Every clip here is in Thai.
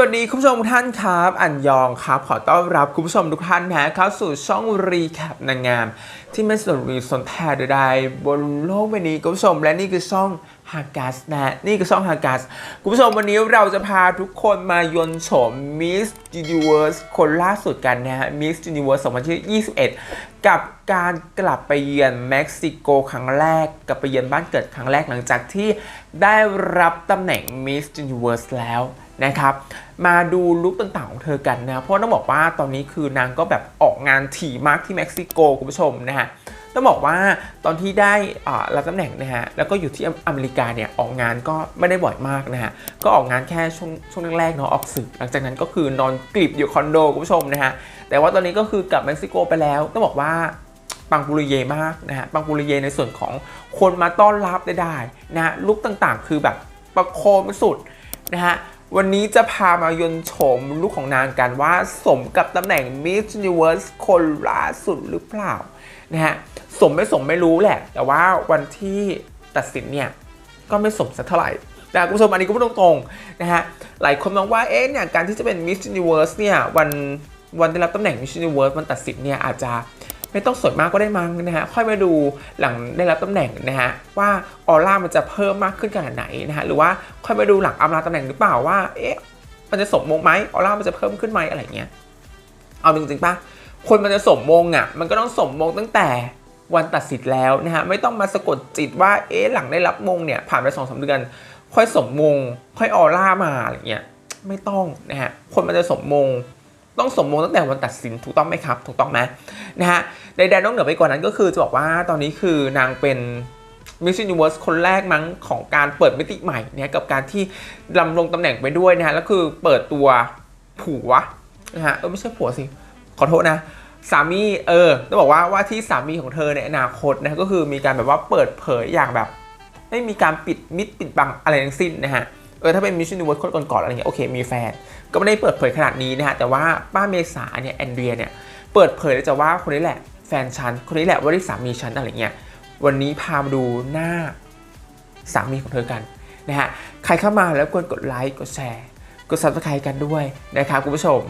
วัสดีคุณผู้ชมทุกท่านครับ อันยองครับ ขอต้อนรับคุณผู้ชมทุกท่านนะเข้าสู่ช่องรีแคปนางงาม ที่ไม่สนรีสนแท้ใดๆบนโลกใบนี้คุณผู้ชมและนี่คือช่องฮากัสนะนี่คือช่องฮากัสคุณผู้ชมวันนี้เราจะพาทุกคนมายนโฉม Miss Universe คนล่าสุดกันนะฮะ Miss Universe 2021 กับการกลับไปเยือนเม็กซิโกครั้งแรกกลับไปเยือนบ้านเกิดครั้งแรกหลังจากที่ได้รับตำแหน่ง Miss Universe แล้ว นะครับ มาดูลุคต่างๆของเธอกันนะ เพราะต้องบอกว่าตอนนี้คือนางก็แบบออกงานถี่มากที่เม็กซิโกคุณผู้ชมนะฮะต้องบอกว่าตอนที่ได้รับตำแหน่งนะฮะแล้วก็อยู่ที่อเมริกาเนี่ยออกงานก็ไม่ได้บ่อยมากนะฮะก็ออกงานแค่ช่วงช่วงแรกๆเนาะออกสื่อหลังจากนั้นก็คือนอนกลีบอยู่คอนโดคุณผู้ชมนะฮะแต่ว่าตอนนี้ก็คือกลับเม็กซิโกไปแล้วต้องบอกว่าปังปุริเยมากนะฮะปังปุริเยในส่วนของคนมาต้อนรับได้ได้นะฮะลุกต่างๆ คือแบบประโคมสุดนะฮะ วันนี้จะพามายนโฉมลุคของนางกันว่าสมกับตำแหน่ง Miss Universe คนล่าสุดหรือเปล่านะฮะสมไม่สมไม่รู้แหละ แต่ว่าวันที่ตัดสินเนี่ย ก็ไม่สมสักเท่าไหร่นะคุณผู้ชมอันนี้ก็พูดตรงๆนะฮะหลายคนมองว่าเอ๊ะเนี่ยการที่จะเป็น Miss Universe เนี่ยวันวันได้รับตำแหน่ง Miss Universe วันตัดสินเนี่ยอาจจะ ไม่ต้องสวยมากก็ได้มั้งนะฮะค่อยมาดูหลังได้รับตำแหน่งนะฮะว่าออร่ามันจะเพิ่มมากขึ้นขนาดไหนนะฮะหรือว่าค่อยมาดูหลังอำลาตำแหน่งหรือเปล่าว่าเอ๊ะมันจะสมมงไหมออร่ามันจะเพิ่มขึ้นไหมอะไรเงี้ยเอาจริงๆป่ะคนมันจะสมมงอะมันก็ต้องสมมงตั้งแต่วันตัดสินแล้วนะฮะไม่ต้องมาสะกดจิตว่าเอ๊ะหลังได้รับมงเนี่ยผ่านไปสองสามเดือน ค่อยสมมง ค่อยออร่ามาอะไรเงี้ยไม่ต้องนะฮะคนมันจะสมมง ต้องสมมงตั้งแต่วันตัดสินถูกต้องไหมครับ ถูกต้องไหมนะฮะใดๆนอกเหนือไปกว่านั้นก็คือจะบอกว่าตอนนี้คือนางเป็น Miss Universe คนแรกมั้งของการเปิดมิติใหม่เนี่ยกับการที่ดำรงตำแหน่งไปด้วยนะฮะแล้วคือเปิดตัวผัวนะฮะเออไม่ใช่ผัวสิ ขอโทษนะ สามีเออต้องบอกว่าว่าที่สามีของเธอในอนาคตนะก็คือมีการแบบว่าเปิดเผยอย่างแบบ ไม่มีการปิดมิดปิดบังอะไรทั้งสิ้นนะฮะ เออถ้าเป็นมิชชันนิเวิร์สคนก่อนๆอะไรเงี้ยโอเคมีแฟน ก็ไม่ได้เปิดเผยขนาดนี้นะฮะแต่ว่าป้าเมษาเนี่ยแอนเดรียเนี่ยเปิดเผยเลยจะว่าคนนี้แหละแฟนฉันคนนี้แหละว่าที่สามีฉันอะไรเงี้ยวันนี้พามาดูหน้าสามีของเธอกันนะฮะใครเข้ามาแล้วควรกดไลค์กดแชร์กด subscribe กันด้วยนะครับคุณผู้ชม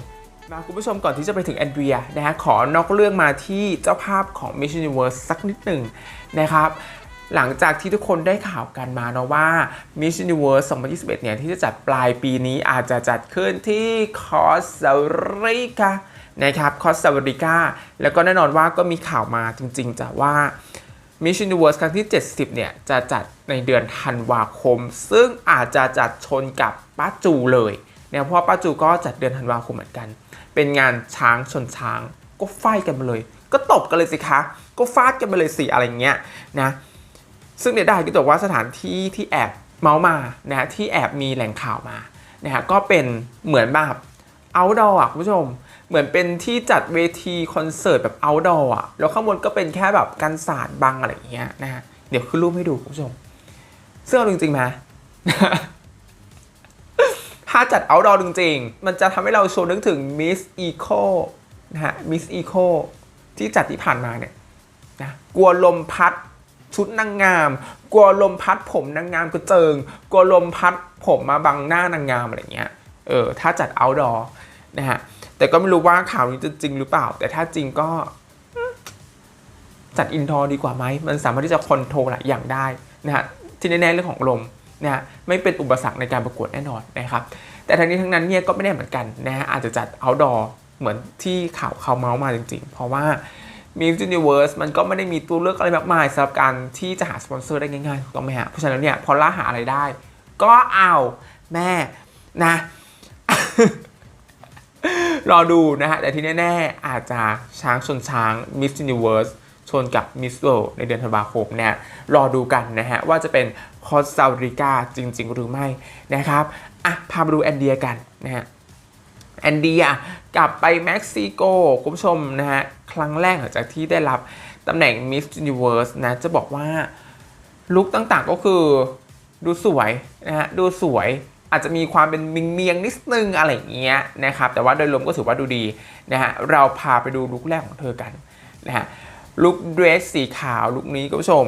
มาคุณผู้ชมก่อนที่จะไปถึงแอนเดรียนะฮะขอนอกเรื่องมาที่เจ้าภาพของ Miss Universe สักนิดหนึ่งนะครับ หลังจากที่ทุกคนได้ข่าวกันมาเนาะว่า Miss Universe 2021 เนี่ย ที่จะจัดปลายปีนี้อาจจะจัดขึ้นที่คอสตาริกานะครับคอสตาริกาแล้วก็แน่นอนว่าก็มีข่าวมาจริงๆจะว่า Miss Universe ครั้งที่ 70 เนี่ย จะจัดในเดือนธันวาคม ซึ่งอาจจะจัดชนกับป้าจูเลยเนี่ยเพราะป้าจูก็จัดเดือนธันวาคมเหมือนกัน เป็นงานช้างชนช้างก็ไฟกันมาเลย ก็ตบกันเลยสิคะ ก็ฟาดกันไปเลยสิอะไรเงี้ยนะ ซึ่งเนี่ยได้ก็บอกว่าสถานที่ที่แอบเมาส์มานะฮะที่แอบมีแหล่งข่าวมานะฮะก็เป็นเหมือนแบบ outdoor อะคุณผู้ชม เหมือนเป็นที่จัดเวทีคอนเสิร์ตแบบ outdoor อะแล้วข้างบนก็เป็นแค่แบบกันศาสตร์บังอะไรอย่างเงี้ยนะฮะเดี๋ยวขึ้นรูปให้ดูคุณผู้ชมซึ่งเอจริงๆไหมถ้าจัด outdoor จริงๆ มันจะทำให้เราโชว์นึกถึง Miss Eco นะฮะ Miss Eco ที่จัดที่ผ่านมาเนี่ยนะกลัวลมพัด ชุดนางงาม กลัวลมพัดผมนางงามกระเจิง กลัวลมพัดผมมาบังหน้านางงามอะไรเงี้ย เออ ถ้าจัด outdoor นะฮะ แต่ก็ไม่รู้ว่าข่าวนี้จะจริงหรือเปล่า แต่ถ้าจริงก็ จัดอินดอร์ดีกว่าไหม มันสามารถที่จะคอนโทรลหลายอย่างได้นะฮะ ที่แน่ๆเรื่องของลมนะฮะ ไม่เป็นอุปสรรคในการประกวดแน่นอนนะครับ แต่ทั้งนี้ทั้งนั้นเนี่ยก็ไม่แน่เหมือนกันนะฮะ อาจจะจัด outdoor เหมือนที่ข่าวเขาเมาส์มาจริง ๆ เพราะว่า Miss Universe มันก็ไม่ได้มีตัวเลือกอะไรมากมายสำหรับการที่จะหาสปอนเซอร์ได้ง่ายๆถูกต้องไหมฮะเพราะฉะนั้นเนี่ยพอล่าหาอะไรได้ ก็เอาแม่นะ รอดูนะฮะ แต่ที่แน่ ๆ อาจจะช้างชนช้าง Miss Universe ชนกับ Miss World ในเดือนธันวาคมเนี่ยรอดูกันนะฮะ ว่าจะเป็นคอสตาริกาจริง ๆ หรือไม่นะครับอะพามาดูแอนเดียกันนะฮะ แอนเดียกลับไปเม็กซิโกคุณผู้ชมนะฮะครั้งแรกหลังจากที่ได้รับตำแหน่ง Miss Universe นะจะบอกว่าลุคต่างๆก็คือดูสวยนะฮะดูสวยอาจจะมีความเป็นมิงเมียงนิดนึงอะไรอย่างเงี้ยนะครับแต่ว่าโดยรวมก็ถือว่าดูดีนะฮะเราพาไปดูลุคแรกของเธอกันนะฮะลุคเดรสสีขาวลุคนี้คุณผู้ชม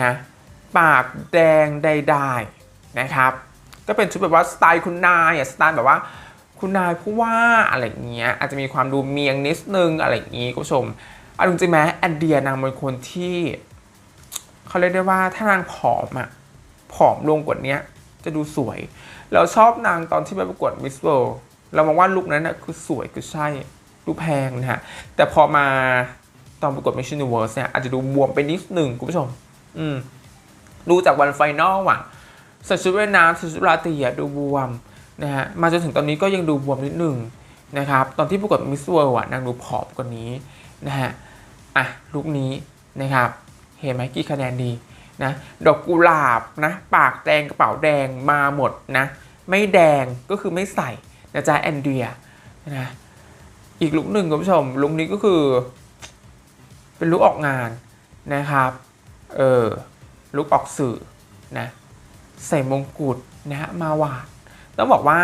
นะปากแดงใดๆนะครับก็เป็นชุดแบบว่าสไตล์คุณนายอะสไตล์แบบว่า คุณนายผู้ว่าอะไรเงี้ยอาจจะมีความดูเมียงนิดนึงอะไรอย่างงี้คุณผู้ชมเอาจริงไหมแอนเดียนางเป็นคนที่เขาเรียกได้ว่าถ้านางผอมอะผอมลงกว่านี้จะดูสวย เราชอบนางตอนที่ไปประกวดมิสเวิลด์เรามองว่าลุคนั้นนะคือสวยคือใช่ดูแพงนะฮะ แต่พอมาตอนประกวด Miss Universe เนี่ยอาจจะดูบวมไปนิดหนึ่งคุณผู้ชม อืมดูจากวันไฟนอลอะใส่ชุดว่ายน้ำใส่ชุดราตรีอะดูบวม นะฮะมาจนถึงตอนนี้ก็ยังดูบวมนิดหนึ่งนะครับ ตอนที่ประกวด Miss World อะนางดูผอมกว่านี้นะฮะอะลุคนี้นะครับเห็นไหมกี่คะแนนดีนะดอกกุหลาบนะปากแดงกระเป๋าแดงมาหมดนะไม่แดงก็คือไม่ใส่นะจ๊ะแอนเดียนะอีกลุกหนึ่งคุณผู้ชมลุกนี้ก็คือ เป็นลุกออกงานนะครับเออลุกออกสื่อนะใส่มงกุฎนะฮะมาหวาด ต้องบอกว่า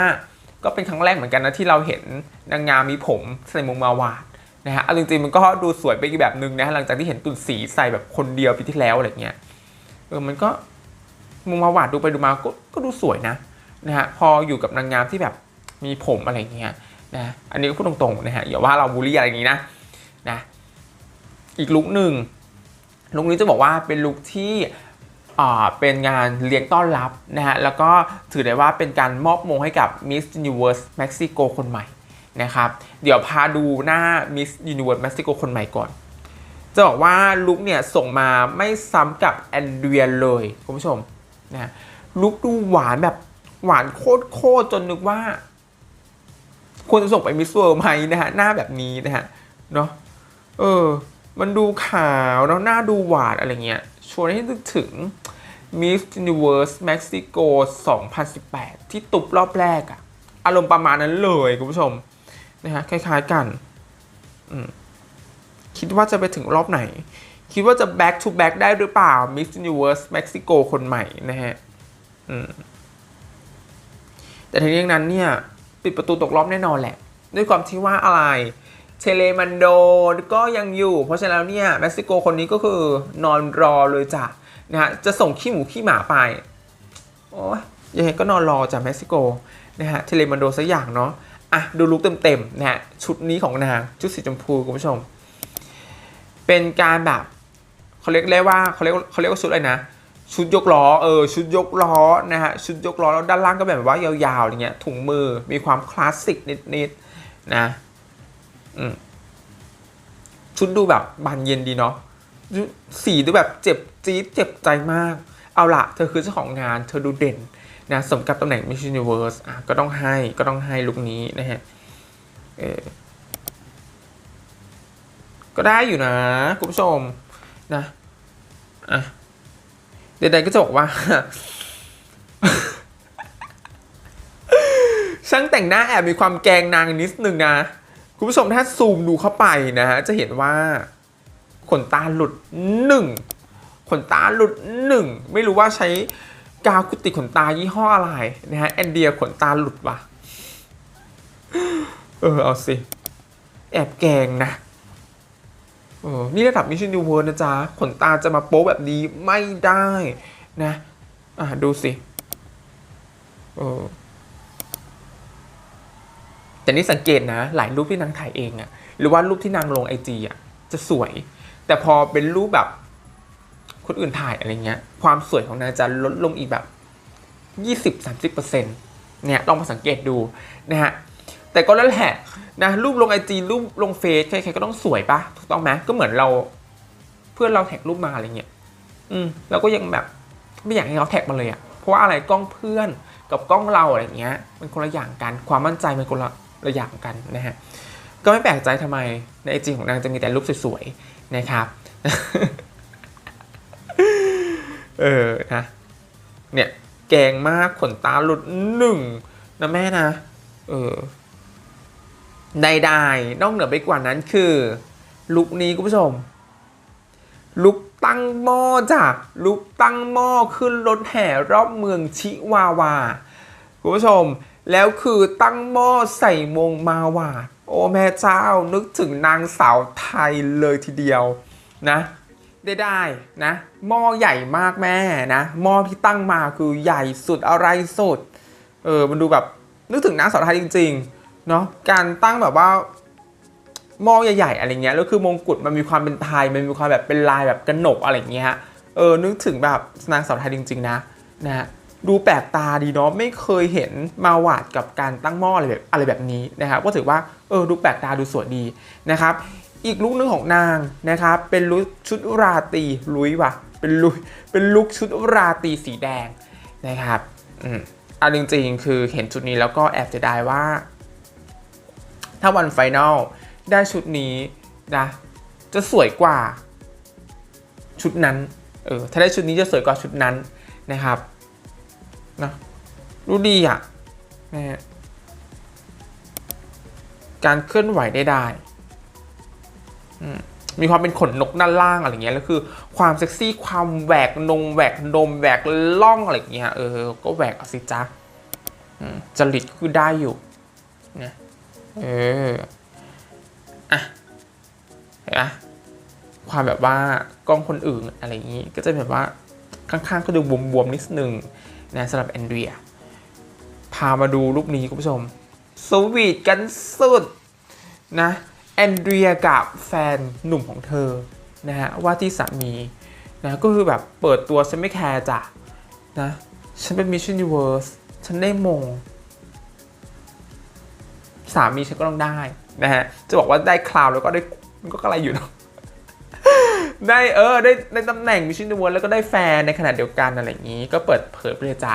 ก็เป็นครั้งแรกเหมือนกันนะที่เราเห็นนางงามมีผมใส่มงมาวาดนะฮะเอาจริงๆมันก็ดูสวยไปอีกแบบนึงนะหลังจากที่เห็นตุ่นสีใส่แบบคนเดียวปีที่แล้วอะไรเงี้ยเออมันก็มงมาวาดดูไปดูมาก็ก็ดูสวยนะนะฮะพออยู่กับนางงามที่แบบมีผมอะไรเงี้ยนะอันนี้ก็พูดตรงๆนะฮะอย่าว่าเราบูลลี่อะไรอย่างนี้นะนะอีกลุกหนึ่งลุกนี้จะบอกว่าเป็นลุกที่ เป็นงานเลี้ยงต้อนรับนะฮะ แล้วก็ถือได้ว่าเป็นการมอบมงให้กับ Miss Universe Mexico คนใหม่นะครับ เดี๋ยวพาดูหน้า Miss Universe Mexico คนใหม่ก่อน จะบอกว่าลุคเนี่ยส่งมาไม่ซ้ำกับแอนเดรียเลยคุณผู้ชมนะลุคดูหวานแบบหวานโคตรๆจนนึกว่า ควรจะส่งไปมิสเวิร์ไหมนะฮะ หน้าแบบนี้นะฮะเนาะเออ มันดูขาวแล้วหน้าดูหวานอะไรเงี้ย ชวนให้นึกถึง Miss Universe Mexico 2018 ที่ตุบรอบแรกอะอารมณ์ประมาณนั้นเลยคุณผู้ชมนะฮะคล้ายๆกันคิดว่าจะไปถึงรอบไหน คิดว่าจะ back to back ได้หรือเปล่า Miss Universe Mexico คนใหม่นะฮะแต่ทั้งนี้ทั้งนั้นเนี่ย ปิดประตูตกรอบแน่นอนแหละ ด้วยความที่ว่าอะไร เชเลมันโดก็ยังอยู่ เพราะฉะนั้นเนี่ยเม็กซิโกคนนี้ก็คือนอนรอเลยจ้ะนะฮะจะส่งขี้หมูขี้หมาไปโอ้ยยังไงก็นอนรอจากเม็กซิโกนะฮะเชเลมันโดสักอย่างเนาะอะดูลุคเต็มๆนะฮะชุดนี้ของนางชุดสีชมพูคุณผู้ชม เป็นการแบบเขาเรียกเรียกว่าเขาเรียกเขาเรียกว่าชุดอะไรนะชุดยกล้อเออชุดยกล้อนะฮะชุดยกล้อแล้วด้านล่างก็แบบว่ายาวๆอย่างเงี้ยถุงมือมีความคลาสสิกนิดๆนะ ชุดดูแบบบานเย็นดีเนาะสีดูแบบเจ็บจี๊ดเจ็บใจมาก เอาละเธอคือเจ้าของงานเธอดูเด่นนะสมกับตำแหน่ง Miss Universe อะก็ต้องให้ก็ต้องให้ลุคนี้นะฮะเออก็ได้อยู่นะ คุณผู้ชมนะอะใดๆก็จะบอกว่า ช่างแต่งหน้าแอบมีความแกงนางนิดนึงนะ คุณผู้ชมถ้าซูมดูเข้าไปนะฮะจะเห็นว่าขนตาหลุดหนึ่งขนตาหลุดหนึ่งไม่รู้ว่าใช้กาวคุติขนตายี่ห้ออะไรนะฮะแอนเดียขนตาหลุดว่ะเออเอาสิแอบแกงนะเออนี่ระดับมิชชันนิวเวิร์นะจ๊ะขนตาจะมาโป๊แบบนี้ไม่ได้นะ อะดูสิเออ แต่นี่สังเกตนะ หลายรูปที่นางถ่ายเองอะหรือว่ารูปที่นางลงไอจีอะจะสวย แต่พอเป็นรูปแบบ คนอื่นถ่ายอะไรเงี้ย ความสวยของนางจะลดลงอีกแบบยี่สิบสามสิบเปอร์เซ็นต์เนี่ยลองมาสังเกตดูนะฮะแต่ก็นั่นแหละนะรูปลงไอจีรูปลงเฟซใครๆก็ต้องสวยปะถูกต้องไหมก็เหมือนเรา เพื่อนเราแท็กรูปมาอะไรเงี้ยอืมเราก็ยังแบบไม่อยากให้เขาแท็กมาเลยอะเพราะว่าอะไรกล้องเพื่อนกับกล้องเราอะไรเงี้ย มันคนละอย่างกันความมั่นใจมันคนละ ละอย่างกันนะฮะก็ไม่แปลกใจทำไมในไอจีของนางจะมีแต่รูปสวยๆนะครับเออนะเนี่ยแกงมากขนตาหลุดหนึ่งนะแม่นะเออใดๆนอกเหนือไปกว่านั้นคือลุคนี้คุณผู้ชม ลุกตั้งหม้อจ้ะลุกตั้งหม้อขึ้นรถแห่รอบเมืองชิวาวาคุณผู้ชม แล้วคือตั้งหม้อใส่มงมาวาด โอ้แม่เจ้านึกถึงนางสาวไทยเลยทีเดียวนะ ได้ได้นะ หม้อใหญ่มากแม่นะ หม้อที่ตั้งมาคือใหญ่สุดอะไรสุด เออมันดูแบบนึกถึงนางสาวไทยจริงๆเนาะการตั้งแบบว่าหม้อใหญ่ๆอะไรเงี้ยแล้วคือมงกุฎมันมีความเป็นไทยมันมีความแบบเป็นลายแบบกระหนกอะไรเงี้ยเออนึกถึงแบบนางสาวไทยจริง ๆ นะนะฮะ ดูแปลกตาดีเนาะไม่เคยเห็นมาวาดกับการตั้งหม้ออะไรแบบอะไรแบบนี้นะครับก็ถือว่าเออดูแปลกตาดูสวยดีนะครับ อีกลุกนึงของนางนะครับเป็นลุคชุดราตรีลุยว่ะเป็นลุยเป็นลุคชุดราตรีสีแดงนะครับอืมเอาจริงๆ คือเห็นชุดนี้แล้วก็แอบจะได้ว่า ถ้าวันไฟนอลได้ชุดนี้นะจะสวยกว่าชุดนั้นเออถ้าได้ชุดนี้จะสวยกว่าชุดนั้นนะครับ นะดูดีอะนะฮะการเคลื่อนไหวได้ได้มีความเป็นขนนกด้านล่างอะไรเงี้ยแล้วคือ ความเซ็กซี่ความแหวกนงแหวกนมแหวกล่องอะไรเงี้ยเออ ก็แหวกเอาสิจ๊ะจริตก็คือได้อยู่นะเอออะเห็นไหมความแบบว่ากล้องคนอื่นอะไรอย่างนี้ ก็จะแบบว่าข้างๆก็ดูบวมๆนิดนึง นะสำหรับแอนเดรียพามาดูรูปนี้คุณผู้ชมสวีทกันสุดนะแอนเดรียกับแฟนหนุ่มของเธอนะฮะว่าที่สามีนะก็คือแบบเปิดตัวฉันไม่แคร์จ้ะนะฉันเป็นมิชชัน n น v e r s e ฉันได้มง สามีฉันก็ต้องได้นะฮะจะบอกว่าได้คลาวแล้วก็ได้มันก็อะไรอยู่เนาะ ได้เออได้ได้ตำแหน่งมิชชัน n น v e r s e แล้วก็ได้แฟนในขณะเดียวกันอะไรอย่างนี้ ก็เปิดเผยไปเลยจ้ะ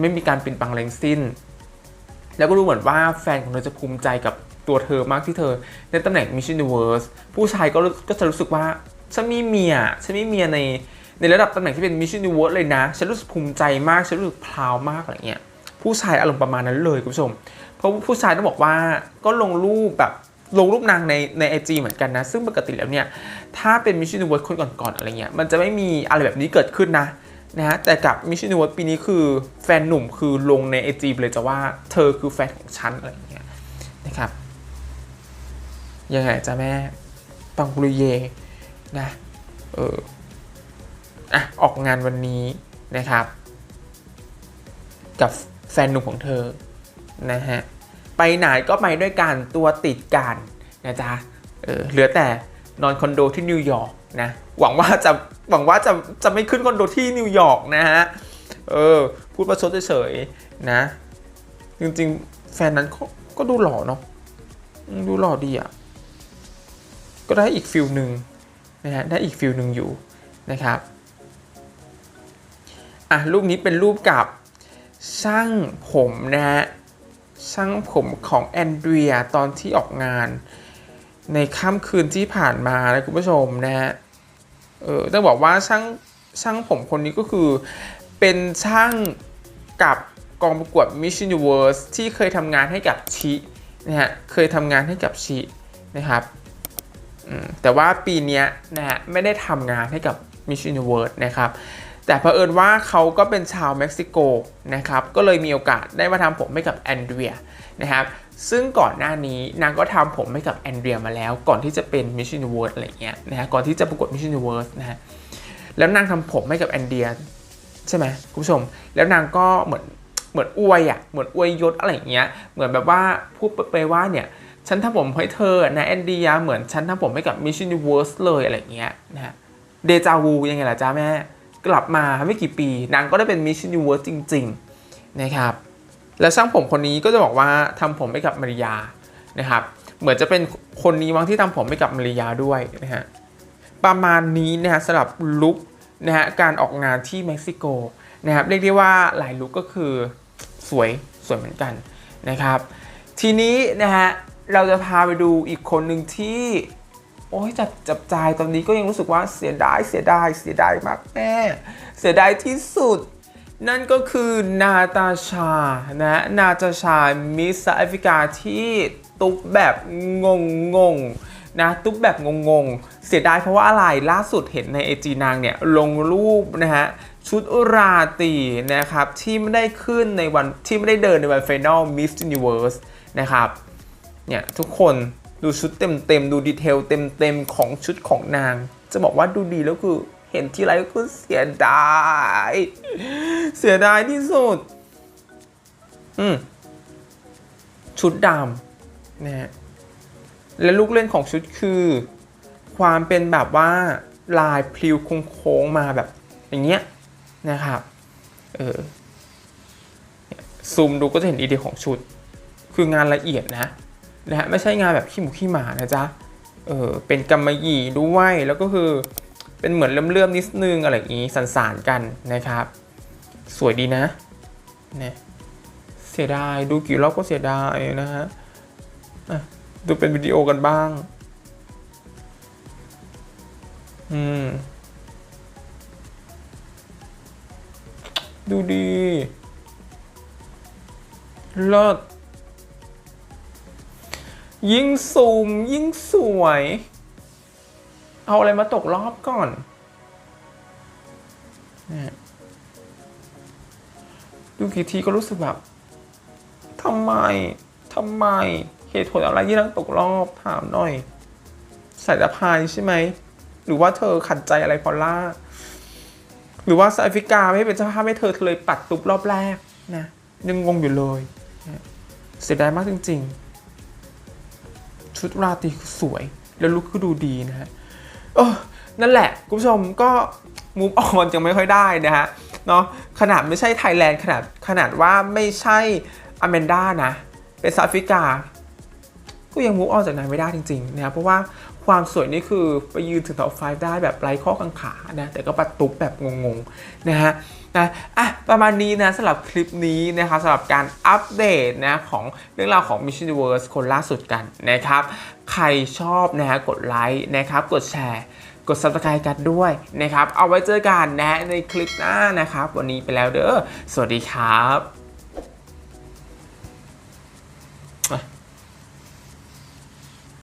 ไม่มีการปิดบังเลงสิ้น แล้วก็ดูเหมือนว่าแฟนของเธอจะภูมิใจกับตัวเธอมากที่เธอได้ตำแหน่งมิชชัน n น v e r s e ผู้ชายก็ก็จะรู้สึกว่าฉันมีเมียฉันมีเมียในในระดับตำแหน่งที่เป็นมิชชัน n น v e r s e เลยนะ ฉันรู้สึกภูมิใจมาก ฉันรู้สึกพราวมากอะไรเงี้ย ผู้ชายอารมณ์ประมาณนั้นเลยคุณผู้ชม เพราะผู้ชายต้องบอกว่าก็ลงรูปแบบ ลงรูปนางในในไอจเหมือนกันนะ ซึ่งปกติแล้วเนี่ย ถ้าเป็นมิชชัน n น v e r s e คนก่อนๆอะไรเงี้ย มันจะไม่มีอะไรแบบนี้เกิดขึ้นนะนะฮะ แต่กับมิชชัน n น v e r s e ปีนี้คือแฟนหนุ่มคือลงในไอจีเลยจะว่าเธอคือแฟนของฉันอะไรเงี้ยนะครับยังไงจ้าแม่ปังปุริเยนะเอออะออกงานวันนี้นะครับ กับแฟนหนุ่มของเธอนะฮะ ไปไหนก็ไปด้วยกันตัวติดกันนะจ๊ะเออเหลือแต่นอนคอนโดที่นิวยอร์กนะหวังว่าจะหวังว่าจะจะไม่ขึ้นคอนโดที่นิวยอร์กนะฮะเออพูดประชดเฉยๆนะ จริงๆ แฟนนั้นก็ก็ดูหล่อเนาะดูหล่อดีอะก็ได้อีกฟิลหนึ่งนะฮะได้อีกฟิลหนึ่งอยู่นะครับอะรูปนี้เป็นรูปกับช่างผมนะฮะ ช่างผมของแอนเดรียตอนที่ออกงาน ในค่ำคืนที่ผ่านมานะคุณผู้ชมนะฮะเออต้องบอกว่าช่างช่างผมคนนี้ก็คือเป็นช่างกับกองประกวด Miss Universe ที่เคยทำงานให้กับชินะฮะเคยทำงานให้กับชินะครับแต่ว่าปีนี้นะฮะไม่ได้ทำงานให้กับ Miss Universe นะครับ แต่เผอิญว่าเขาก็เป็นชาวเม็กซิโกนะครับก็เลยมีโอกาสได้มาทำผมให้กับแอนเดรียนะครับซึ่งก่อนหน้านี้นางก็ทำผมให้กับแอนเดรียมาแล้วก่อนที่จะเป็นมิชชัน n น v e r s e อะไรเงี้ยนะฮะก่อนที่จะประกวดมิชชัน n น v e r s e นะฮะแล้วนางทำผมให้กับแอนเดรียใช่ไหมคุณผู้ชม แล้วนางก็เหมือนเหมือนอวยอะเหมือนอวยยศอะไรเงี้ยเหมือนแบบว่าพูดไปว่าเนี่ยฉันทำผมให้เธอนะแอนเดียเหมือนฉันทำผมให้กับมิชชัน n น v e r s e เลยอะไรเงี้ยนะฮะเดจาวูยังไงล่ะจ้าแม่ กลับมาไม่กี่ปี นางก็ได้เป็นมิชชัน n น v e r s e จริง ๆ นะครับ และช่างผมคนนี้ก็จะบอกว่าทำผมให้กับมาริยานะครับ เหมือนจะเป็นคนนี้วังที่ทำผมให้กับมาริยาด้วยนะฮะประมาณนี้นะฮะสำหรับลุคนะฮะการออกงานที่เม็กซิโกนะครับเรียกได้ว่าหลายลุคก็คือสวยสวยเหมือนกันนะครับ ทีนี้นะฮะเราจะพาไปดูอีกคนหนึ่งที่ โอ้ยจับจับใจายตอนนี้ก็ยังรู้สึกว่าเสียดายเสียดายเสียดายมากแม่เสียดายที่สุด นั่นก็คือนาตาชานะนาตาชามิสแอฟริกาที่ตุ๊บแบบงงงงนะตุ๊บแบบงงงๆ เสียดายเพราะว่าอะไรล่าสุดเห็นในไอจีนางเนี่ยลงรูปนะฮะชุดราตรีนะครับที่ไม่ได้ขึ้นในวันที่ไม่ได้เดินในวัน Final Miss Universe นะครับเนี่ยทุกคน ดูชุดเต็มๆดูดีเทลเต็มๆของชุดของนาง จะบอกว่าดูดีแล้วคือเห็นทีไรก็คือเสียดาย เสียดายที่สุด อืมชุดดำนะฮะและลูกเล่นของชุดคือ ความเป็นแบบว่าลายพลิวโค้งมาแบบอย่างเงี้ยนะครับเออซูมดูก็จะเห็นอีเดียของชุด คืองานละเอียดนะ นะฮะไม่ใช่งานแบบขี้หมูขี้หมานะจ๊ะเออเป็นกำมะหยี่ด้วยแล้วก็คือเป็นเหมือนเลื่อมๆนิดนึงอะไรอย่างงี้สันๆกันนะครับ สวยดีนะเนี่ยเสียดายดูกี่รอบก็เสียดายนะฮะอะดูเป็นวิดีโอกันบ้าง อืม ดูดีเลิศ ยิ่งซูม ยิ่งสวย เอาอะไรมาตกรอบก่อนดูกี่ทีก็รู้สึกแบบทำไมทำไมเหตุผลอะไรที่ต้องตกรอบถามหน่อยสายตาพายใช่ไหม หรือว่าเธอขัดใจอะไรพอล่า หรือว่าซาแอฟริกาไม่เป็นเจ้าภาพให้เธอเธอเลยปัดตุบรอบแรกนะยังงงอยู่เลยเสียดายมากจริง ๆ ชุดราตรีสวย แล้วลุคก็ดูดีนะฮะโอ้นั่นแหละ คุณผู้ชมก็มูฟออนยังไม่ค่อยได้นะฮะเนาะขนาดไม่ใช่ไทยแลนด์ขนาดขนาดว่าไม่ใช่อเมนด้านะ เป็นซาฟริกา ก็ยังมูฟออนจากนั้นไม่ได้จริงๆนะครับเพราะว่า ความสวยนี่คือไปยืนถึงท็อป5ได้แบบไร้ข้อกังขานะแต่ก็ปัดตุ๊บแบบงงๆนะฮะนะอะประมาณนี้นะสำหรับคลิปนี้นะครับสำหรับการอัปเดตนะของเรื่องราวของ Mission Universe คนล่าสุดกันนะครับ ใครชอบนะฮะกดไลค์นะครับกดแชร์ กด subscribe กันด้วยนะครับ เอาไว้เจอกันนะในคลิปหน้านะครับ วันนี้ไปแล้วเด้อสวัสดีครับ